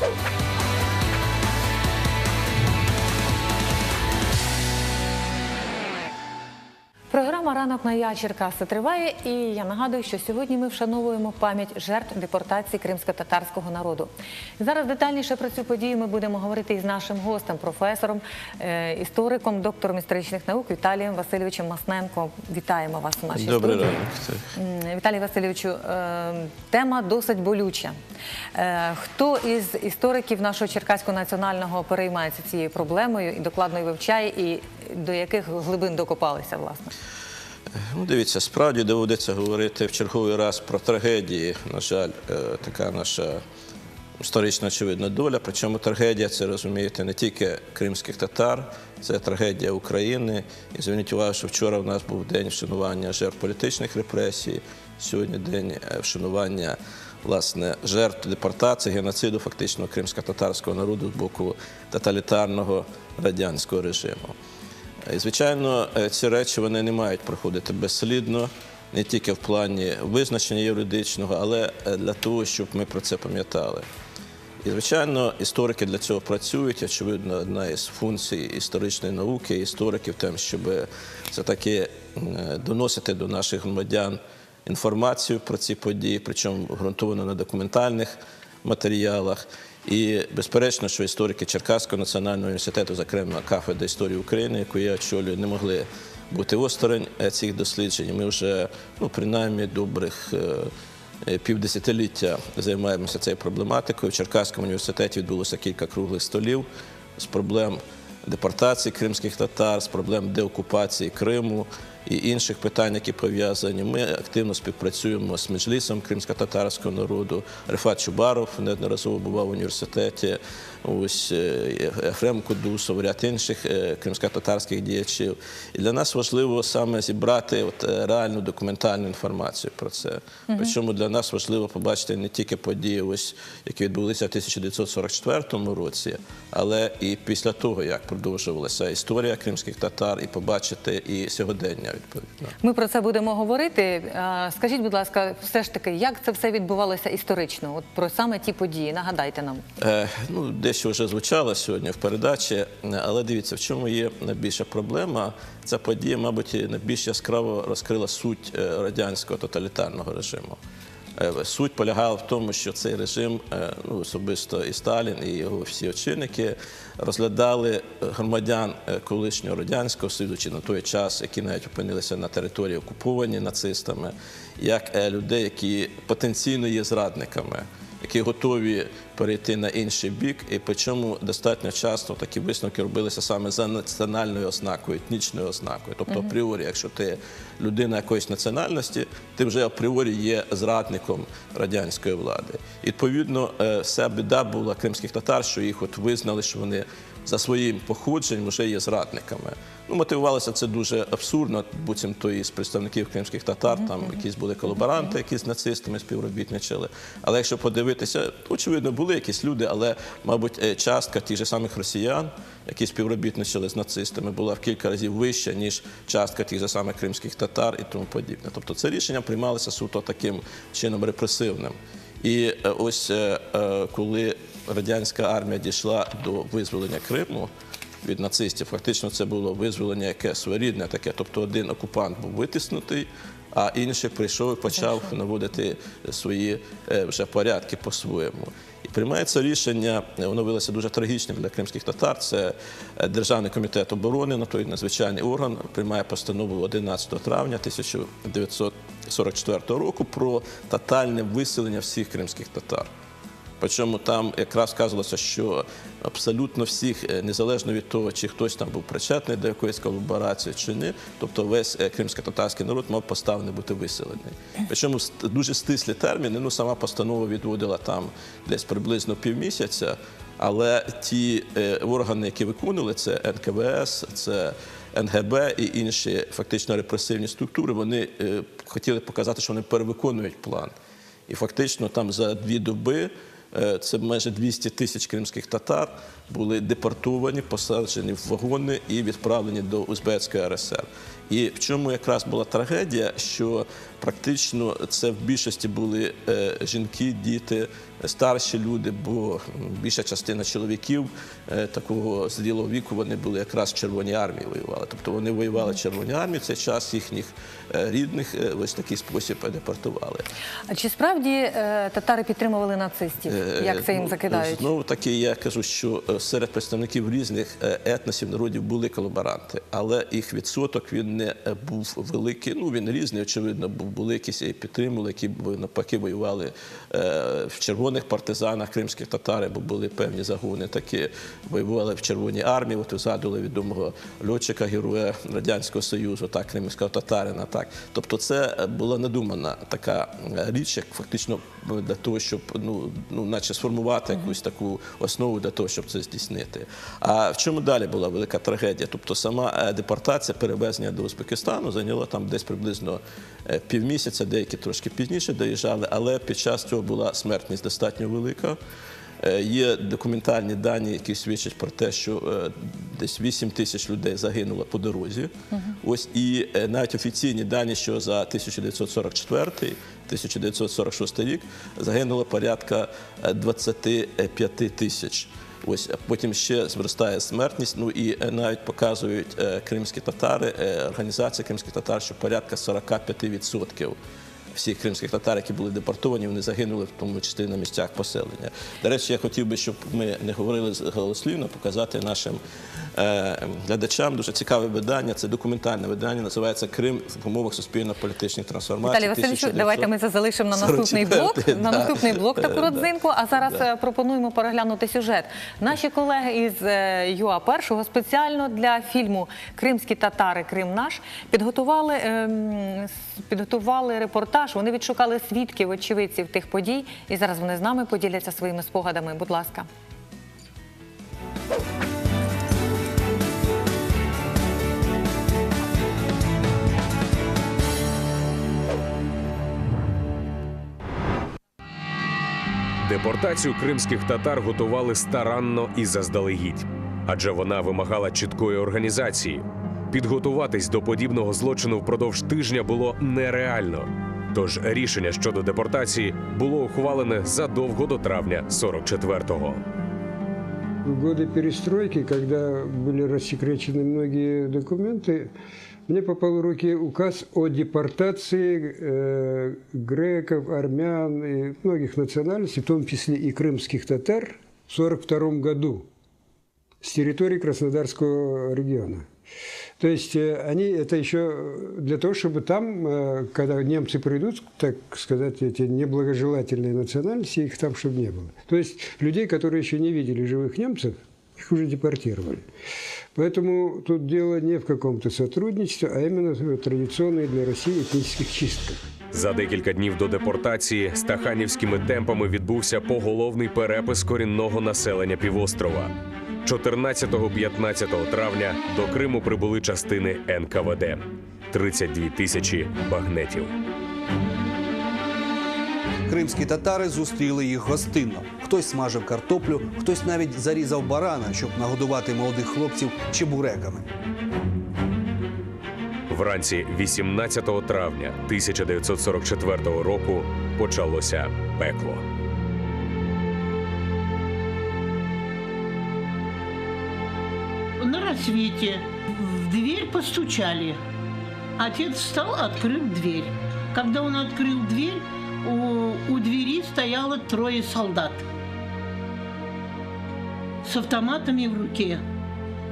Thank you Програма Ранок на я Черкаси триває, і я нагадую, що сьогодні ми вшановуємо пам'ять жертв депортації кримсько-татарського народу. Зараз детальніше про цю подію ми будемо говорити із нашим гостем, професором, е, істориком, доктором історичних наук Віталієм Васильовичем Масненко. Вітаємо вас у нашій Добрий студії. ранок. Віталій Васильовичу, е, тема досить болюча. Е, Хто із істориків нашого Черкаського національного переймається цією проблемою і докладно її вивчає, і до яких глибин докопалися, власне? Ну, дивіться, справді доводиться говорити в черговий раз про трагедії. На жаль, е, така наша історична очевидна доля. Причому трагедія це розумієте не тільки кримських татар, це трагедія України. І зверніть увагу, що вчора в нас був день вшанування жертв політичних репресій. Сьогодні день е, вшанування власне жертв депортації, геноциду фактично кримсько-татарського народу з боку тоталітарного радянського режиму. І, звичайно, е, ці речі вони не мають проходити безслідно, не тільки в плані визначення юридичного, але е, для того, щоб ми про це пам'ятали. І, звичайно, історики для цього працюють. Очевидно, одна із функцій історичної науки, істориків, тим, щоб все-таки е, доносити до наших громадян інформацію про ці події, причому ґрунтовано на документальних матеріалах. І безперечно, що історики Черкаського національного університету, зокрема кафедри історії України, яку я очолюю, не могли бути осторонь е, цих досліджень. Ми вже ну, принаймні добрих е, півдесятиліття займаємося цією проблематикою. В Черкаському університеті відбулося кілька круглих столів з проблем депортації кримських татар, з проблем деокупації Криму і інших питань, які пов'язані. Ми активно співпрацюємо з Меджлісом кримсько-татарського народу. Рефат Чубаров неодноразово бував в університеті. Ось е, Ефрем Кудусов, ряд інших е, кримсько-татарських діячів. І для нас важливо саме зібрати от, е, реальну документальну інформацію про це. Причому для нас важливо побачити не тільки події, ось, які відбулися в 1944 році, але і після того, як продовжувалася історія кримських татар, і побачити і сьогодення відповідно. Ми про це будемо говорити. Скажіть, будь ласка, все ж таки, як це все відбувалося історично? От про саме ті події. Нагадайте нам. Е, ну, дещо вже звучало сьогодні в передачі, але дивіться, в чому є найбільша проблема. Ця подія, мабуть, найбільш яскраво розкрила суть е, радянського тоталітарного режиму. Е, Суть полягала в тому, що цей режим, е, ну, особисто і Сталін, і його всі очільники розглядали громадян е, колишнього радянського союзу чи на той час, які навіть опинилися на території окуповані нацистами, як людей, які потенційно є зрадниками які готові перейти на інший бік, і причому достатньо часто такі висновки робилися саме за національною ознакою, етнічною ознакою. Тобто, апріорі, якщо ти людина якоїсь національності, ти вже апріорі є зрадником радянської влади. І, відповідно, е, вся біда була кримських татар, що їх от визнали, що вони за своїм походженням вже є зрадниками. Ну, мотивувалося це дуже абсурдно, буцімто із представників кримських татар, там якісь були колаборанти, які з нацистами співробітничали. Але якщо подивитися, очевидно, були якісь люди, але, мабуть, е, частка тих же самих росіян, які співробітничали з нацистами, була в кілька разів вища, ніж частка тих же самих кримських татар і тому подібне. Тобто це рішення приймалося суто таким чином репресивним. І е, ось е, е, коли радянська армія дійшла до визволення Криму від нацистів, фактично це було визволення яке своєрідне таке. Тобто один окупант був витиснутий, а інший прийшов і почав наводити свої вже порядки по-своєму. І приймається рішення, воно виявилося дуже трагічним для кримських татар. Це Державний комітет оборони, на той надзвичайний орган, приймає постанову 11 травня 1944 року про тотальне виселення всіх кримських татар. Причому там якраз вказувалося, що абсолютно всіх, е, незалежно від того, чи хтось там був причетний до якоїсь колаборації чи ні, тобто весь е, кримсько-татарський народ мав поставлений бути виселений. Причому дуже стислі терміни. Ну сама постанова відводила там десь приблизно півмісяця. Але ті е, органи, які виконували це НКВС, це НГБ і інші фактично репресивні структури, вони е, хотіли показати, що вони перевиконують план. І фактично там за дві доби е, це майже 200 тисяч кримських татар були депортовані, посаджені в вагони і відправлені до Узбецької РСР. І в чому якраз була трагедія, що практично це в більшості були е, жінки, діти, старші люди, бо більша частина чоловіків е, такого зрілого віку вони були якраз в Червоній армії воювали. Тобто вони воювали в Червоній армії в цей час їхніх е, рідних е, ось такий спосіб депортували. А чи справді татари підтримували нацистів? Як це їм Ну, закидають? Знову таки, я кажу, що серед представників різних етносів народів були колаборанти, але їх відсоток він не е, був великий. Ну він різний, очевидно, був були якісь і підтримували, які б, навпаки воювали е, в червоних партизанах кримських татар, бо були певні загони, такі воювали в Червоній армії. От згадували відомого льотчика, героя радянського союзу, так кримського татарина. Так, тобто, це е, була надумана така е, річ, як фактично е, для того, щоб ну, ну наче сформувати якусь таку основу для того, щоб це здійснити. А в чому далі була велика трагедія? Тобто сама е, депортація, перевезення до Узбекистану зайняло там десь приблизно е, півмісяця, деякі трошки пізніше доїжджали, але під час цього була смертність достатньо велика. Е, Є документальні дані, які свідчать про те, що е, десь 8 тисяч людей загинуло по дорозі. Ось і навіть офіційні дані, що за 1944-1946 рік загинуло порядка е, 25 тисяч. Ось потім ще зростає смертність. Ну і е, навіть показують е, кримські татари, е, організація кримських татар, що порядка 45% всіх кримських татар, які були депортовані, вони загинули в тому числі на місцях поселення. До речі, я хотів би, щоб ми не говорили голослівно, показати нашим е, глядачам дуже цікаве видання. Це документальне видання, називається Крим в умовах суспільно-політичних трансформацій. Віталій Васильовичу, давайте ми це залишимо на наступний блок. 44-й, На наступний блок таку Е, родзинку. А зараз е, пропонуємо переглянути сюжет. Наші колеги із е, ЮА першого спеціально для фільму Кримські татари Крим наш підготували ем, підготували репортаж. Вони відшукали свідків, очевидців тих подій, і зараз вони з нами поділяться своїми спогадами. Будь ласка. Депортацію кримських татар готували старанно і заздалегідь, адже вона вимагала чіткої організації. Підготуватись до подібного злочину впродовж тижня було нереально. Тож рішення щодо депортації було ухвалене задовго до травня 44-го. В годы перестройки, когда были рассекречены многие документы, мне попал в руки указ о депортации э, греков, армян и многих национальностей, в том числе и крымских татар, в 1942 году с территории Краснодарского региона. То есть э, они это еще для того, чтобы там, э, когда немцы придут, так сказать, эти неблагожелательные национальности, их там чтобы не было. То есть людей, которые еще не видели живых немцев, их уже депортировали. Поэтому тут дело не в каком-то сотрудничестве, а именно в традиционной для России этнических чистках. За декілька днів до депортації стаханівськими темпами відбувся поголовний перепис корінного населення півострова. 14-15 травня до Криму прибули частини НКВД 32 тисячі багнетів. Кримські татари зустріли їх гостинно. Хтось смажив картоплю, хтось навіть зарізав барана, щоб нагодувати молодих хлопців чебуреками. Вранці 18 травня 1944 року почалося пекло. На рассвете в дверь постучали. Отец встал, открыл дверь. Когда он открыл дверь, у, у двери стояло трое солдат с автоматами в руке.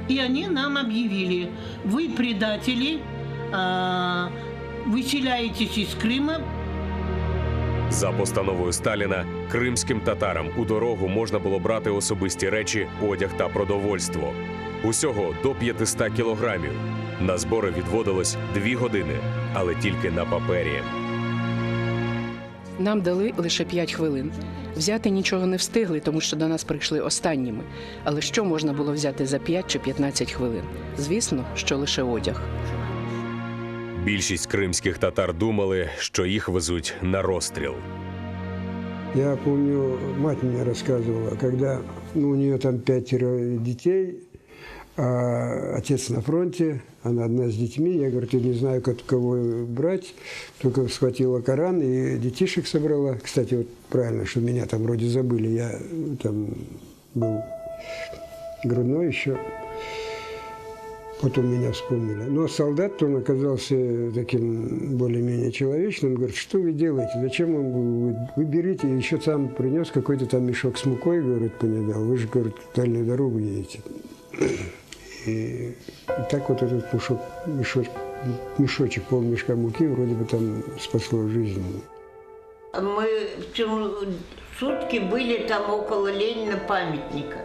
И они нам объявили, вы предатели, а, выселяетесь из Крыма, За постановою Сталіна кримським татарам у дорогу можна було брати особисті речі, одяг та продовольство. Усього до 500 кілограмів. На збори відводилось дві години, але тільки на папері. Нам дали лише 5 хвилин. Взяти нічого не встигли, тому що до нас прийшли останніми. Але що можна було взяти за 5 чи 15 хвилин? Звісно, що лише одяг. Більшість кримських татар думали, що їх везуть на розстріл. Я помню, мать мне рассказывала, когда ну, у нее там пятеро детей, А отец на фронте, она одна с детьми. Я говорю, я не знаю, как кого брать. Только схватила Коран и детишек собрала. Кстати, вот правильно, что меня там вроде забыли. Я ну, там был грудной еще. Потом меня вспомнили. Но солдат, он оказался таким более-менее человечным. Говорит, что вы делаете? Зачем вам вы, вы берите? Еще сам принес какой-то там мешок с мукой, говорит, понедал. Вы же, говорит, дальнюю дорогу едете. И, так вот этот мешок, мешочек, мешочек, полмешка муки вроде бы там спасло жизнь. Мы сутки были там около Ленина памятника.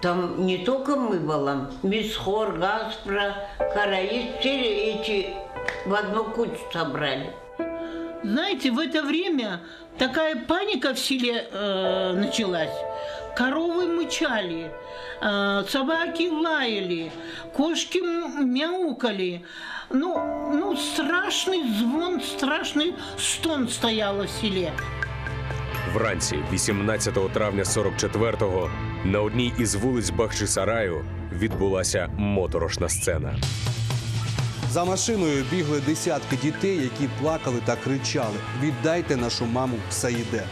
Там не только мы балам, Мисхор, Гаспро, Караис, все эти в одну кучу собрали. Знаете, в это время такая паника в селе э, началась. Коровы мычали, э, собаки лаяли, кошки м- мяукали. Ну, ну, страшный звон, страшный стон стоял в селе. Вранці, 18 травня 44-го, на одній із вулиць Бахчисараю відбулася моторошна сцена. За машиною бігли десятки дітей, які плакали та кричали: Віддайте нашу маму Саїде.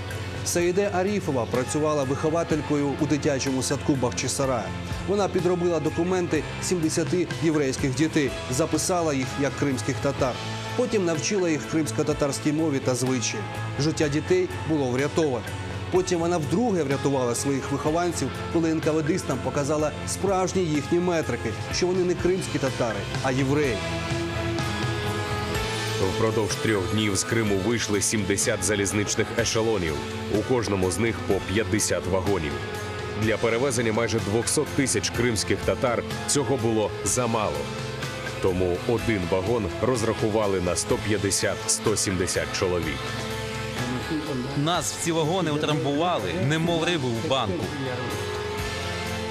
Саїде Аріфова працювала вихователькою у дитячому садку Бахчисарая. Вона підробила документи 70 єврейських дітей, записала їх як кримських татар. Потім навчила їх кримсько-татарській мові та звичаї. Життя дітей було врятоване. Потім вона вдруге врятувала своїх вихованців, коли НКВДистам показала справжні їхні метрики, що вони не кримські татари, а євреї. Впродовж трьох днів з Криму вийшли 70 залізничних ешелонів. У кожному з них по 50 вагонів. Для перевезення майже 200 тисяч кримських татар цього було замало. Тому один вагон розрахували на 150-170 чоловік. Нас в ці вагони утрамбували, немов рибу в банку.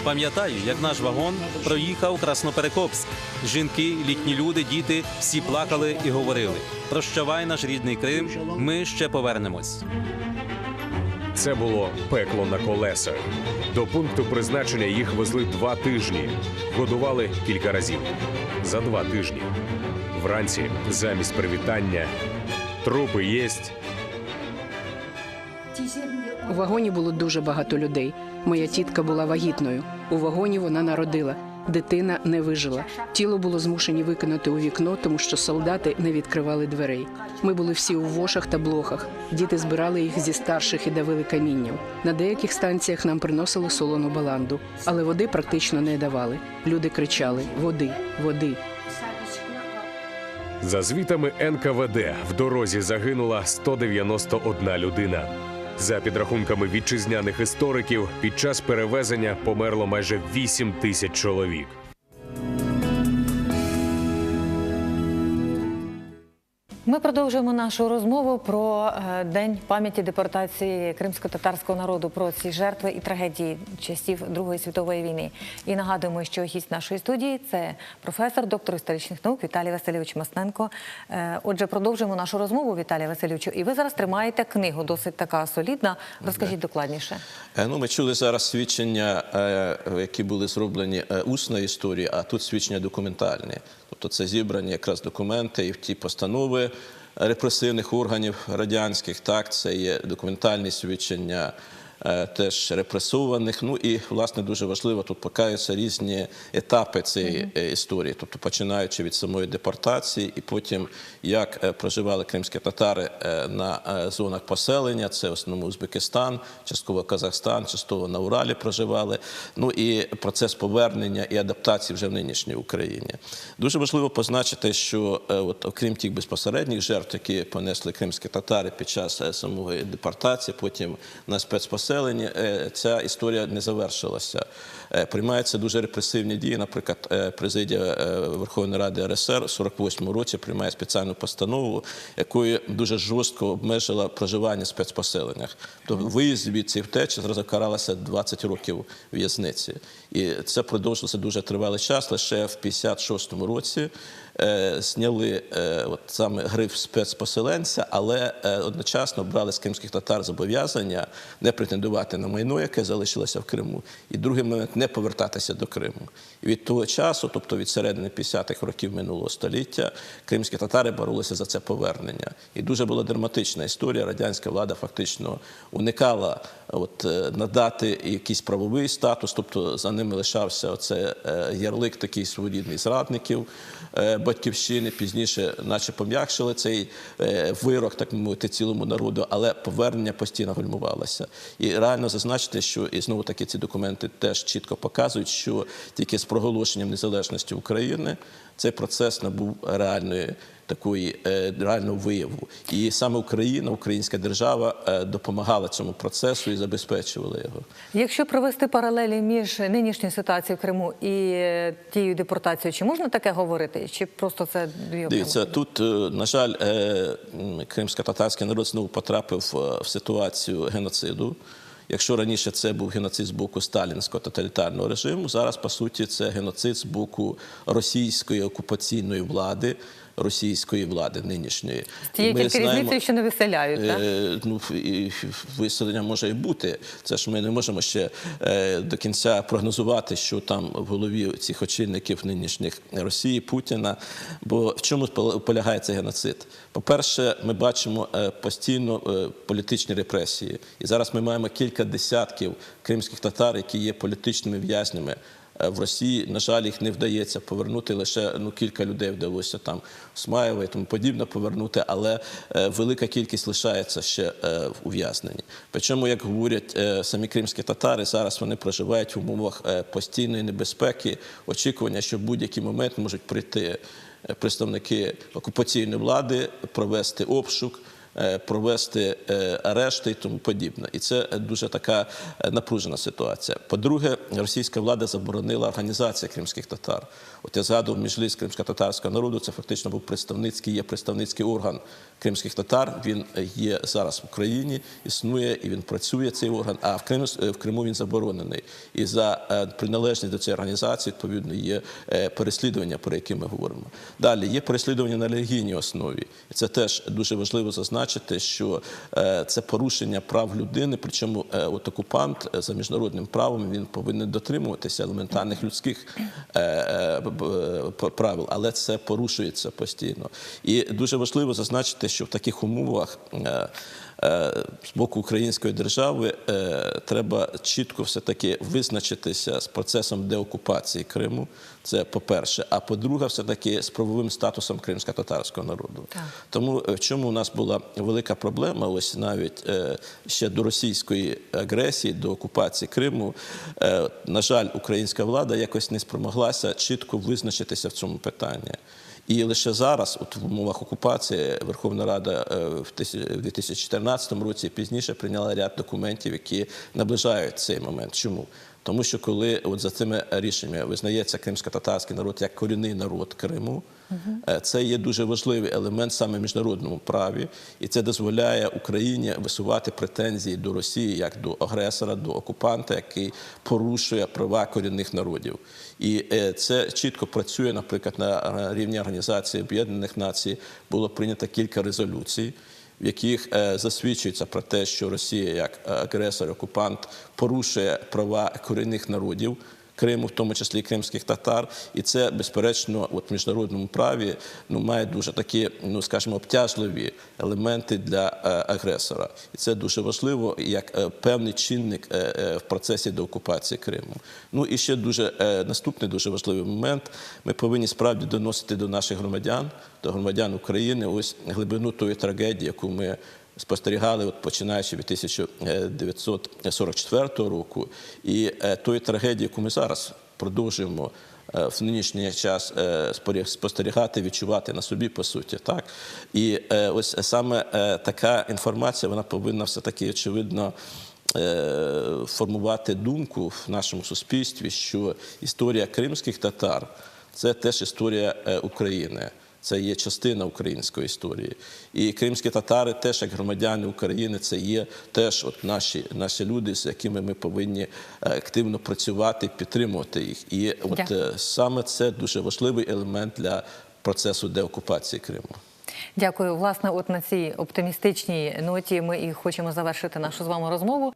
Пам'ятаю, як наш вагон проїхав Красноперекопськ. Жінки, літні люди, діти всі плакали і говорили: Прощавай наш рідний Крим, ми ще повернемось. Це було пекло на колесах. До пункту призначення їх везли два тижні. Годували кілька разів. За два тижні. Вранці, замість привітання, трупи єсть. У вагоні було дуже багато людей. Моя тітка була вагітною. У вагоні вона народила. Дитина не вижила. Тіло було змушені викинути у вікно, тому що солдати не відкривали дверей. Ми були всі у вошах та блохах. Діти збирали їх зі старших і давили камінням. На деяких станціях нам приносили солону баланду, але води практично не давали. Люди кричали: води, води. За звітами НКВД в дорозі загинула 191 людина. За підрахунками вітчизняних істориків, під час перевезення померло майже 8 тисяч чоловік. Ми продовжуємо нашу розмову про е, день пам'яті депортації кримсько-татарського народу, про ці жертви і трагедії часів Другої світової війни. І нагадуємо, що гість нашої студії це професор, доктор історичних наук Віталій Васильович Масненко. Е, Отже, продовжуємо нашу розмову, Віталій Васильовичу. І ви зараз тримаєте книгу, досить така солідна. Розкажіть докладніше. Е, Ну, ми чули зараз свідчення, які були зроблені усної історії, а тут свідчення документальні. Тобто це зібрані якраз документи і ті постанови репресивних органів радянських. Так, це є документальні свідчення. Е, Теж репресованих, ну і власне дуже важливо тут покаються різні етапи цієї е, історії, тобто починаючи від самої депортації, і потім як е, проживали кримські татари на зонах поселення, це в основному Узбекистан, частково Казахстан, частково на Уралі проживали. Ну і процес повернення і адаптації вже в нинішній Україні. Дуже важливо позначити, що от, окрім тих безпосередніх жертв, які понесли кримські татари під час самої депортації, потім на спецпоселенні, е, ця історія не завершилася. Е, Приймаються дуже репресивні дії. Наприклад, е, президія Верховної Ради РСР у 48-му році приймає спеціальну постанову, якою дуже жорстко обмежила проживання в спецпоселеннях. Тобто виїзд звідси і втеча зразу каралася 20 років в'язниці. І це продовжилося дуже тривалий час. Лише в 56-му році е, зняли е, от саме гриф спецпоселенця, але е, одночасно брали з кримських татар зобов'язання не претендувати на майно, яке залишилося в Криму. І другий момент не повертатися до Криму. І від того часу, тобто від середини 50-х років минулого століття, кримські татари боролися за це повернення. І дуже була драматична історія. Радянська влада фактично уникала от, е, надати якийсь правовий статус, тобто за ними лишався оце е, ярлик такий своєрідний зрадників е, батьківщини. Пізніше, наче пом'якшили цей е, вирок, так мовити, цілому народу, але повернення постійно гальмувалося. І реально зазначити, що і знову таки ці документи теж чітко показують, що тільки з проголошенням незалежності України цей процес набув реальної такої е, реального вияву. І саме Україна, українська держава е, допомагала цьому процесу і забезпечувала його. Якщо провести паралелі між нинішньою ситуацією в Криму і е, тією депортацією, чи можна таке говорити? Чи просто це дві? Дивіться, тут, на жаль, кримсько-татарський народ знову потрапив в ситуацію геноциду. Якщо раніше це був геноцид з боку сталінського тоталітарного режиму, зараз по суті це геноцид з боку російської окупаційної влади, російської влади нинішньої. Тією Ми тільки різницею, що не виселяють, так? Е, Ну, і виселення може і бути. Це ж ми не можемо ще е, до кінця прогнозувати, що там в голові цих очільників нинішніх Росії, Путіна. Бо в чому пол- полягає цей геноцид? По-перше, ми бачимо е, постійно е, політичні репресії. І зараз ми маємо кілька десятків кримських татар, які є політичними в'язнями. Е, В Росії, на жаль, їх не вдається повернути. Лише ну кілька людей вдалося там Смаєва і тому подібне повернути, але е, велика кількість лишається ще е, в ув'язненні. Причому, як говорять самі кримські татари, зараз вони проживають в умовах постійної небезпеки, очікування, що в будь-який момент можуть прийти представники окупаційної влади, провести обшук. Е, Провести е, арешти і тому подібне, і це дуже така е, напружена ситуація. По-друге, російська влада заборонила організацію кримських татар. От я згадував міжліс кримсько-татарського народу. Це фактично був представницький, є представницький орган кримських татар. Він є зараз в Україні, існує і він працює цей орган. А в Криму в Криму він заборонений. І за приналежність до цієї організації відповідно є переслідування, про які ми говоримо. Далі є переслідування на релігійній основі, і це теж дуже важливо зазначити, що е, це порушення прав людини. Причому е, от окупант е, за міжнародним правом він повинен дотримуватися елементарних людських правил, але це порушується постійно. І дуже важливо зазначити, що в таких умовах. Е, З боку української держави е, треба чітко все-таки визначитися з процесом деокупації Криму. Це по-перше. А по-друге, все-таки з правовим статусом кримсько-татарського народу. Тому е, в чому у нас була велика проблема, ось навіть ще до російської агресії, до окупації Криму, на жаль, українська влада якось не спромоглася чітко визначитися в цьому питанні. І лише зараз, от в умовах окупації, Верховна Рада е, в тисяч- в 2014 році пізніше прийняла ряд документів, які наближають цей момент. Чому? Тому що коли от за цими рішеннями визнається кримсько-татарський народ як корінний народ Криму, е, це є дуже важливий елемент саме в міжнародному праві, і це дозволяє Україні висувати претензії до Росії як до агресора, до окупанта, який порушує права корінних народів. І е, це чітко працює, наприклад, на рівні Організації Об'єднаних Націй було прийнято кілька резолюцій. В яких е, засвідчується про те, що Росія як агресор, окупант порушує права корінних народів Криму, в тому числі кримських татар, і це безперечно, от в міжнародному праві ну має дуже такі, ну скажімо, обтяжливі елементи для е, агресора, і це дуже важливо як е, певний чинник е, в процесі деокупації Криму. Ну і ще дуже наступний дуже важливий момент. Ми повинні справді доносити до наших громадян, до громадян України, ось глибину тої трагедії, яку ми спостерігали, от починаючи від 1944 року, і е, тої трагедії, яку ми зараз продовжуємо е, в нинішній час е, спостерігати, відчувати на собі, по суті, так і ось саме така інформація, вона повинна все таки очевидно. Формувати думку в нашому суспільстві, що історія кримських татар це теж історія України. Це є частина української історії. І кримські татари, теж як громадяни України, це є теж от наші, наші люди, з якими ми повинні е, активно працювати, підтримувати їх. І от Дякую. е, саме це дуже важливий елемент для процесу деокупації Криму. Дякую. Власне, от на цій оптимістичній ноті ми і хочемо завершити нашу з вами розмову.